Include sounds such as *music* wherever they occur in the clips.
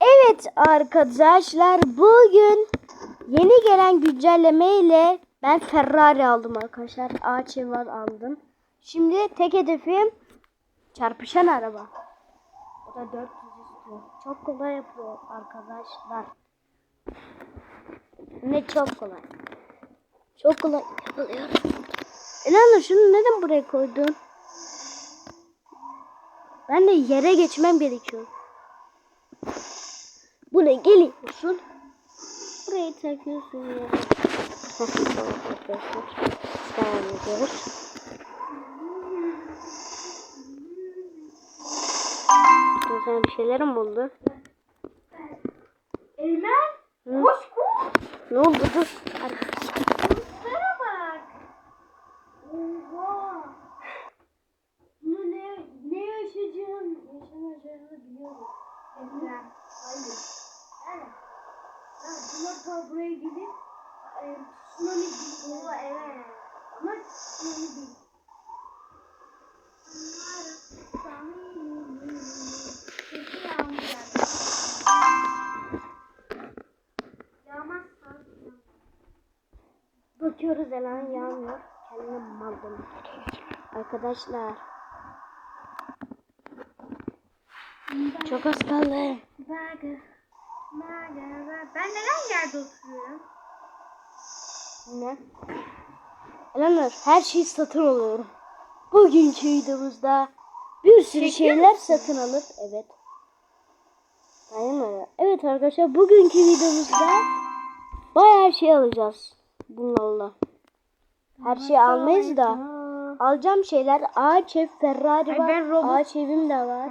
Evet arkadaşlar bugün yeni gelen güncelleme ile ben Ferrari aldım arkadaşlar. Ağaç evan aldım. Şimdi tek hedefim çarpışan araba. O da 400 istiyor. Çok kolay yapıyor arkadaşlar. Ne çok kolay. Çok kolay yapılıyor. Elana şunu neden buraya koydun? Ben de yere geçmem gerekiyor. Buraya geliyorsun. Burayı takıyorsun ya. Devam ediyoruz. Sana bir şeylerim oldu. Hı? koş koş. Ne oldu dur. Kuşlara bak. Oha. Bunu ne, ne yaşayacağım, yaşanacağını biliyorum. Emre. Hayır. Evet. Ha, bunlar ta buraya gidip e, tsunami değil. Oo evet. Ama tsunami değil. Bakıyoruz Elan yağmıyor. Kendine maldım. Arkadaşlar. Çok az kaldı. Baga. Ben neden yerde oturuyorum? Ne? Elanur her şeyi satın alıyorum. Bugünkü videomuzda bir sürü Çekiyor şeyler musun? satın alıp evet. Aynen öyle. Evet arkadaşlar bugünkü videomuzda bayağı şey alacağız bunlarla. Her şeyi almayız da alacağım şeyler ağaç ev Ferrari Ay, var. robot- Ağaç evim de var.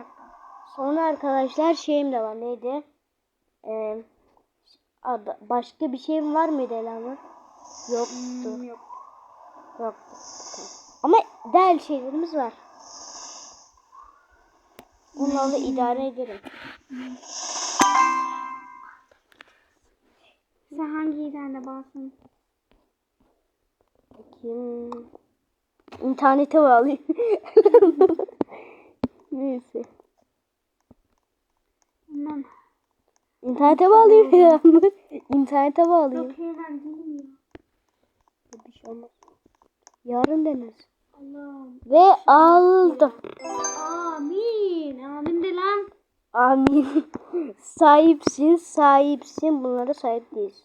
Sonra arkadaşlar şeyim de var. Neydi? Ee, başka bir şeyim var mıydı Elanur? Yoktu. Hmm, yok. Yok. Ama değerli şeylerimiz var. Bunlarla idare ederim. Sen hangi ileride basın? Bakayım. İnternete bağlayayım. *laughs* Neyse. Bilmem. İnternete bağlayayım *laughs* ya. İnternete bağlayayım. Yok hemen değil Bir şey olmaz. Yarın deneriz. Allah'ım. Ve aldım. Amin. Amin de lan. Amin. *laughs* sahipsin, sahipsin. Bunlara sahip değiliz.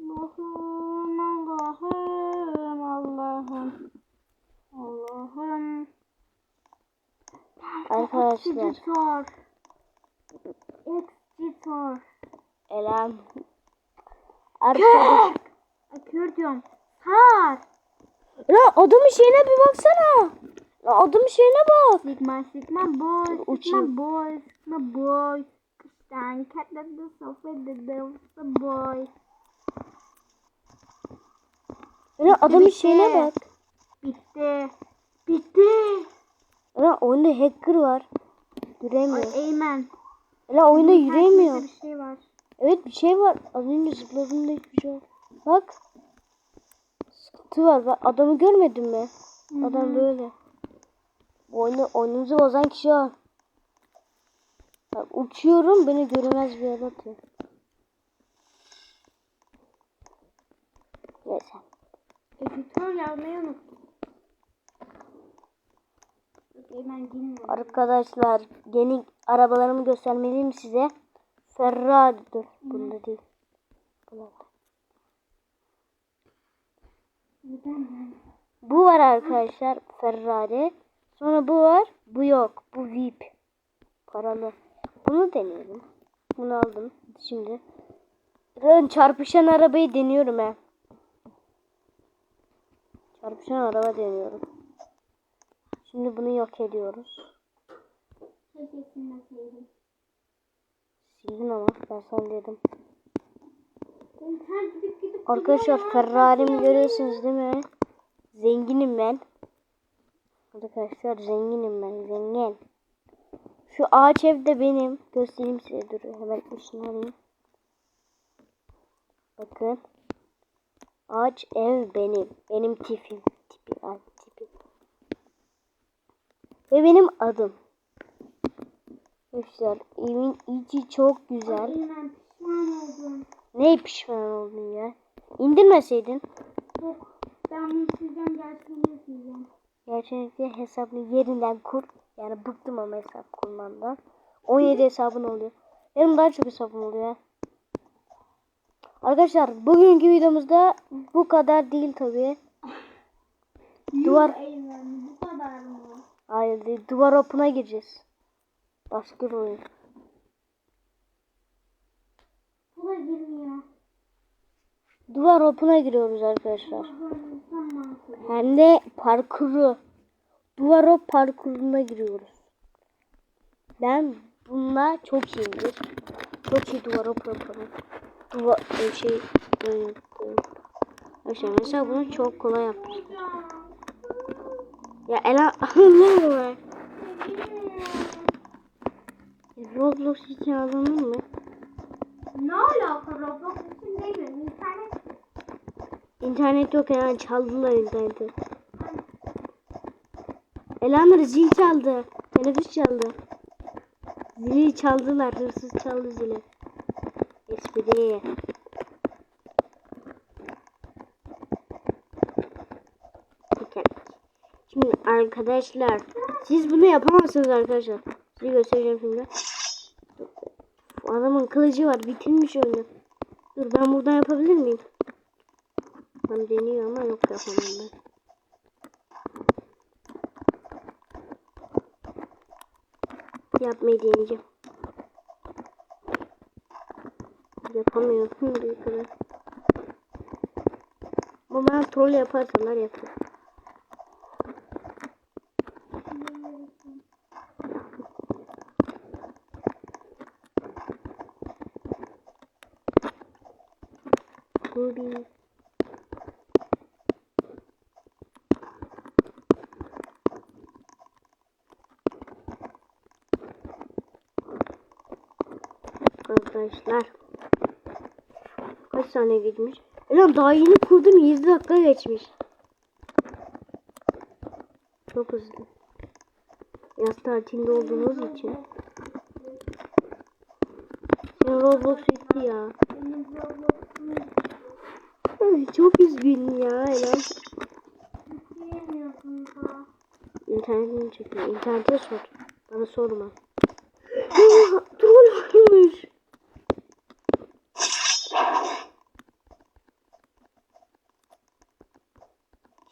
Allah'ım, Allah'ım, Allah'ım. Allah'ım. Arkadaşlar. Excitor. Excitor. Elam. Arkadaş. Ay, Kör diyorum. Sar. Lan adamın şeyine bir baksana. Lan adamın şeyine bak. Sigma, sigma boy, sigma boy, sigma boy. Kıştan katladı sofrada da boy. Lan adamın bitti. şeyine bak. Bitti. Bitti. Lan oyunda hacker var. Ay Yürüyemiyor. Eymen. Lan oyunda yürüyemiyor. Bir şey var. Evet bir şey var. Az önce zıpladığımda hiçbir şey yok. Bak. Sıkıntı var. Bak adamı görmedin mi? Adam böyle. Oyunu, oyunumuzu bozan kişi o. Bak, uçuyorum beni göremez bir yere atıyor. Neyse. Editör yazmayı unuttum. Var. Arkadaşlar yeni arabalarımı göstermeliyim size. Ferrari dur. Bunda değil. Ben? Bu var arkadaşlar Ferrari. Sonra bu var. Bu yok. Bu VIP. Paralı. Bunu deneyelim. Bunu aldım. Şimdi. Ben çarpışan arabayı deniyorum he. Çarpışan araba deniyorum. Şimdi bunu yok ediyoruz. Keşke silmeseydim. Sildin ama ben sana dedim. Arkadaşlar. Ferrari'mi görüyorsunuz değil mi? Zenginim ben. Arkadaşlar zenginim ben. Zengin. Şu ağaç ev de benim. Göstereyim size. Dur hemen üstüne alayım. Bakın. Ağaç ev benim. Benim tipim. Tipi. Ay, tipi. Ve benim adım. Arkadaşlar evin içi çok güzel. Ben pişman oldum. Ne pişman oldun ya? İndirmeseydin. Çok. Ben bunu sileceğim. Gerçekten sileceğim. Gerçekten hesabını yerinden kur. Yani bıktım ama hesap kurmandan. 17 hesabın oluyor. Benim daha çok hesabım oluyor. Arkadaşlar bugünkü videomuzda bu kadar değil tabi. *laughs* Duvar-? Hayır değil. Duvar open'a gireceğiz. Başka bir oyun. Bu da girmiyor. Duvar open'a giriyoruz arkadaşlar. Hem de parkuru. Duvar op parkuruna giriyoruz. Ben bununla çok iyiyimdir. Çok iyi duvar op yaparım. Duvar e, şey e, Arkadaşlar mesela bunu çok kolay yapmıştım. Ya Ela *laughs* ne var? Roblox için alınır mı? Ne alaka Roblox için değil mi? İnternet İnternet yok yani çaldılar interneti. Elanur zil çaldı. Teneffüs çaldı. Zili çaldılar. Hırsız çaldı zili. Espri. Şimdi arkadaşlar siz bunu yapamazsınız arkadaşlar. Size göstereceğim şimdi. Adamın kılıcı var. Bitirmiş oyunu. Dur ben buradan yapabilir miyim? Ben deniyor ama yok yapamam ben. Yapmayı deneyeceğim. Yapamıyorum bir kadar. Ama ben troll yaparsalar yaparım. Ruby. Arkadaşlar. Kaç saniye geçmiş? Ulan daha yeni kurdum 7 dakika geçmiş. Çok hızlı. Yaz tatilinde olduğunuz için. Senin Roblox bitti ya. Ay, çok üzgün ya ha. İnternetini çekiyor. İnternete sor. Bana sorma. *gasps* Troll varmış.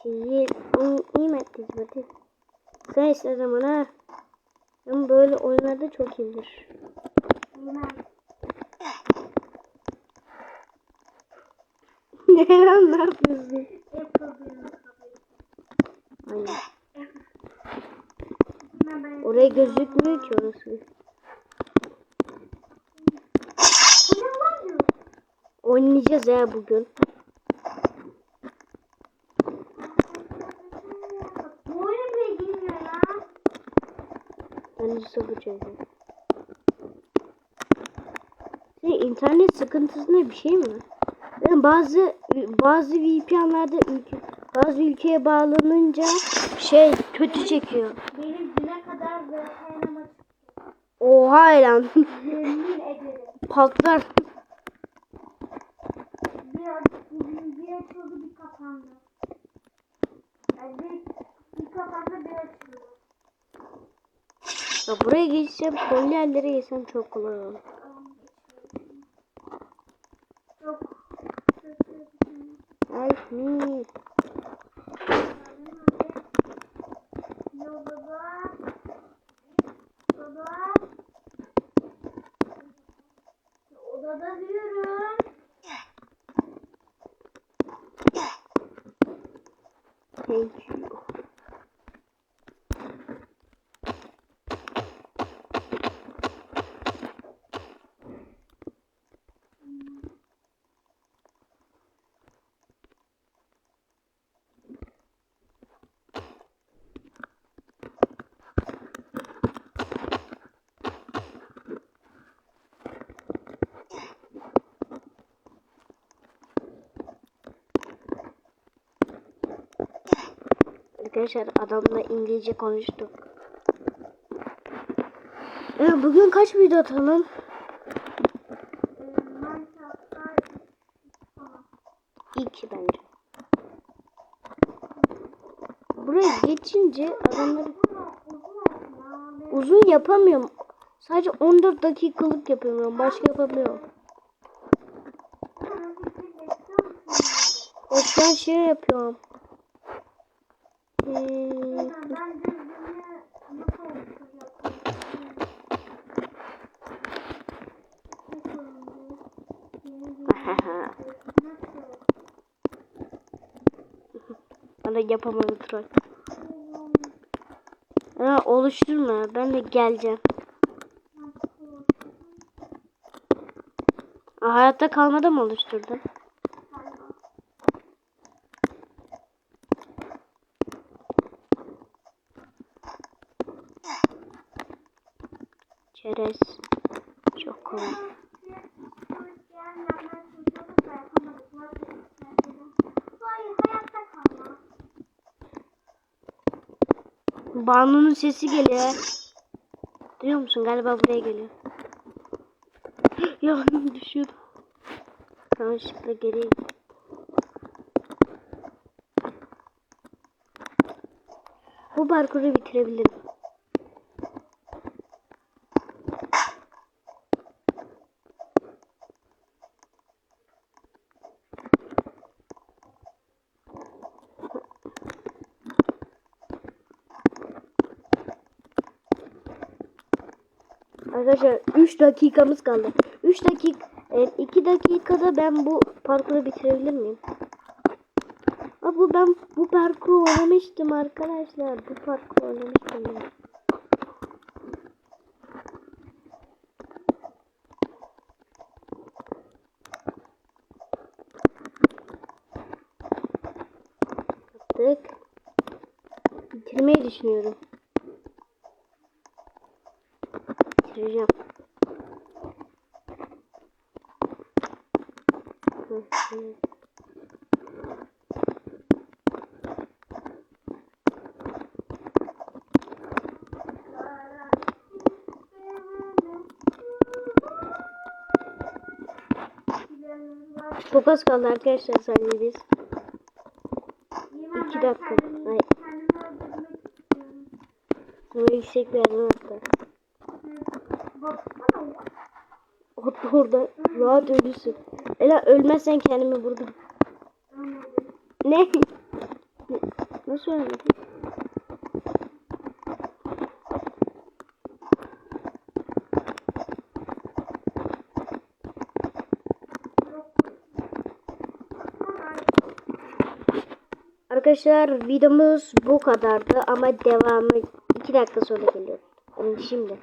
Şeyi iyi mi ettiniz hadi. Sen iste zamana. Ben böyle oyunlarda çok iyiyimdir. Eymen. Ne lan ne yapıyorsun? Aynen. Oraya gözükmüyor ki orası. Oynayacağız ya bugün. Bu oyuna bile girmiyor ya. Ben de. Senin internet sıkıntısında bir şey mi var? Yani bazı bazı VPN'lerde ülke bazı ülkeye bağlanınca şey kötü çekiyor. Benim düne kadar. *laughs* Oha lan. Patlar. Bir, bir açıldı bir kapandı. Yani bir, bir kapandı bir açıldı. Ya buraya geçsem son yerlere geçsem çok kolay olur. Arkadaşlar adamla İngilizce konuştuk. E, bugün kaç video atalım? İki bence. Buraya geçince adamları Uzun ya. Yapamıyorum. Sadece 14 dakikalık yapıyorum. Başka yapamıyorum. Ekran şey yapıyorum. Hmm, Mesela ben düzgünü nasıl oluştur yapıyorum? Nasıl oldu? Yeni bir- Nasıl? Bana yapamadı troll. Ha, oluşturma. Ben de geleceğim. Hayatta kalmada mı oluşturdun? Galiba. Çerez. Çok kolay. Banu'nun sesi geliyor. Duyuyor musun? Galiba buraya geliyor. *gasps* ya düşüyordum. Yanlışlıkla gittim. Bu parkuru bitirebilirim. Arkadaşlar 3 dakikamız kaldı. 3 dakika 2 dakikada ben bu parkuru bitirebilir miyim? Aa, bu ben bu parkuru oynamıştım arkadaşlar. Bu parkuru oynamıştım ben. Bitirmeyi düşünüyorum. Bitireceğim. Çok az kaldı arkadaşlar saniyeniz. İki dakika. Ay. Böyle yüksek bir. Hatta orada rahat ölürsün. Ela ölmezsen kendimi vurdum. Ne? Nasıl ölmedin? Arkadaşlar videomuz bu kadardı ama devamı 2 dakika sonra geliyor. Yani şimdi.